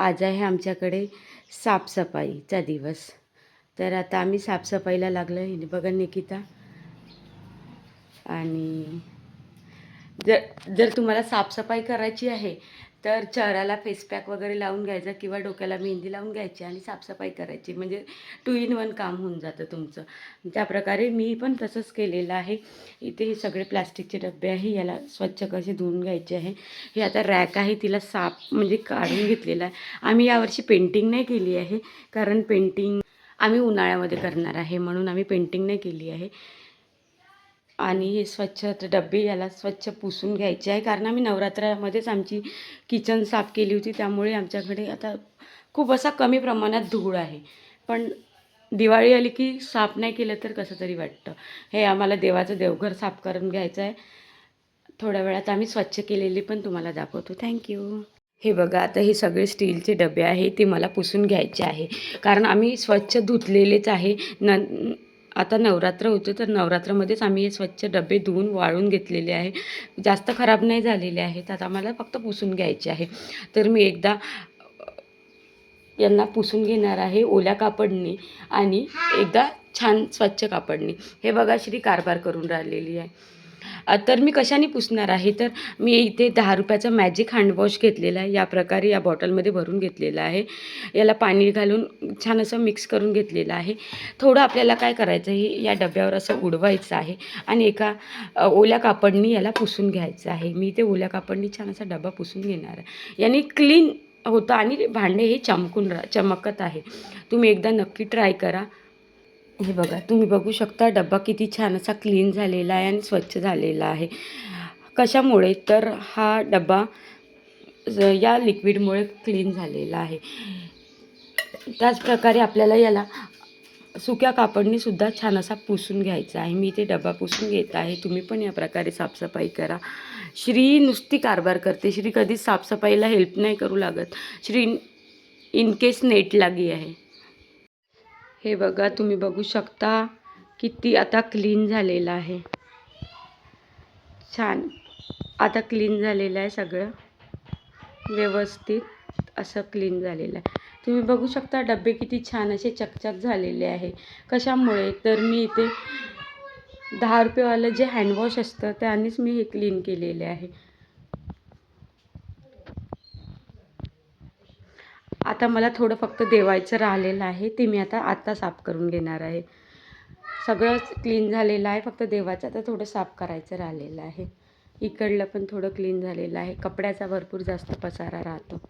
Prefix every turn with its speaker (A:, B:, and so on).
A: आज आहे आमच्याकडे साफसफाईचा दिवस. तर आता आम्ही साफसफाईला लागलो आहे बघा निकिता. आणि जर जर तुम्हाला साफसफाई करायची आहे तर चेहऱ्याला फेसपॅक वगैरे लावून घ्यायचा किंवा डोक्याला मेहंदी लावून घ्यायची आणि साफसफाई करायची. म्हणजे टू इन वन काम होऊन जातं तुमचं. त्याप्रकारे मी पण तसंच केलेलं आहे. इथे हे सगळे प्लास्टिकचे डबे आहे. याला स्वच्छ कसे धुवून घ्यायचे आहे. हे आता रॅक आहे. तिला साफ म्हणजे काढून घेतलेलं आहे. आम्ही यावर्षी पेंटिंग नाही केली आहे. कारण पेंटिंग आम्ही उन्हाळ्यामध्ये करणार आहे. म्हणून आम्ही पेंटिंग नाही केली आहे. आणि हे स्वच्छ डबे याला स्वच्छ पुसून घ्यायचे आहे. कारण आम्ही नवरात्रामध्येच आमची किचन साफ केली होती. त्यामुळे आमच्याकडे आता खूप असा कमी प्रमाणात धूळ आहे. पण दिवाळी आली की साफ नाही केलं तर कसं तरी वाटतं. हे आम्हाला देवाचं देवघर साफ करून घ्यायचं आहे. थोड्या वेळात आम्ही स्वच्छ केलेली पण तुम्हाला दाखवतो. थँक्यू हे बघा आता हे सगळे स्टीलचे डबे आहे. ते मला पुसून घ्यायचे आहे. कारण आम्ही स्वच्छ धुतलेलेच आहे. न आता नवरात्र होतं तर नवरात्रामध्येच आम्ही हे स्वच्छ डबे धुवून वाळून घेतलेले आहे. जास्त खराब नाही झालेले आहेत. आता आम्हाला फक्त पुसून घ्यायचे आहे. तर मी एकदा यांना पुसून घेणार आहे ओल्या कापडने आणि एकदा छान स्वच्छ कापडने. हे बघा श्री कारभार करून राहिलेली आहे. तर मी कशाने पुसणार आहे? तर मी इथे दहा रुपयाचा मॅजिक हँडवॉश घेतलेला आहे. या प्रकारे या बॉटलमध्ये भरून घेतलेला आहे. याला पाणी घालून छान असं मिक्स करून घेतलेलं आहे. थोडं आपल्याला काय करायचं आहे? या डब्यावर असं उडवायचं आहे आणि एका ओल्या कापडनी याला पुसून घ्यायचं आहे. मी ते ओल्या कापडनी छान असा डबा पुसून घेणार आहे. याने क्लीन होतं आणि भांडे हे चमकून रा चमकत आहे. तुम्ही एकदा नक्की ट्राय करा. हे बघा तुम्ही बघू शकता डब्बा किती छान असा क्लीन झालेला आहे आणि स्वच्छ झालेला आहे. कशामुळे? तर हा डब्बा या लिक्विडमुळे क्लीन झालेला आहे. त्याचप्रकारे आपल्याला याला सुक्या कापडनीसुद्धा छान असा पुसून घ्यायचा आहे. मी ते डबा पुसून घेत आहे. तुम्ही पण या प्रकारे साफसफाई करा. श्री नुसती कारभार करते. श्री कधीच साफसफाईला हेल्प नाही करू लागत. श्री इन केस नेट लागी आहे. हे बघा तुम्ही बघू शकता किती आता क्लीन झालेलं आहे. छान. आता क्लीन झालेलं आहे सगळं. व्यवस्थित असं क्लीन झालेलं आहे. तुम्ही बघू शकता डबे किती छान असे चकचक झालेले आहे. कशामुळे? तर मी इथे दहा रुपयेवालं जे हँडवॉश असतं त्यानेच मी हे क्लीन केलेले आहे. आता मला थोडं फक्त देवायचं राहिलेलं आहे ते मी आता आत्ता साफ करून घेणार आहे. सगळं क्लीन झालेलं आहे फक्त देवाचं आता थोडं साफ करायचं राहिलेलं आहे. इकडलं पण थोडं क्लीन झालेलं आहे कपड्याचा भरपूर जास्त पसारा राहतो.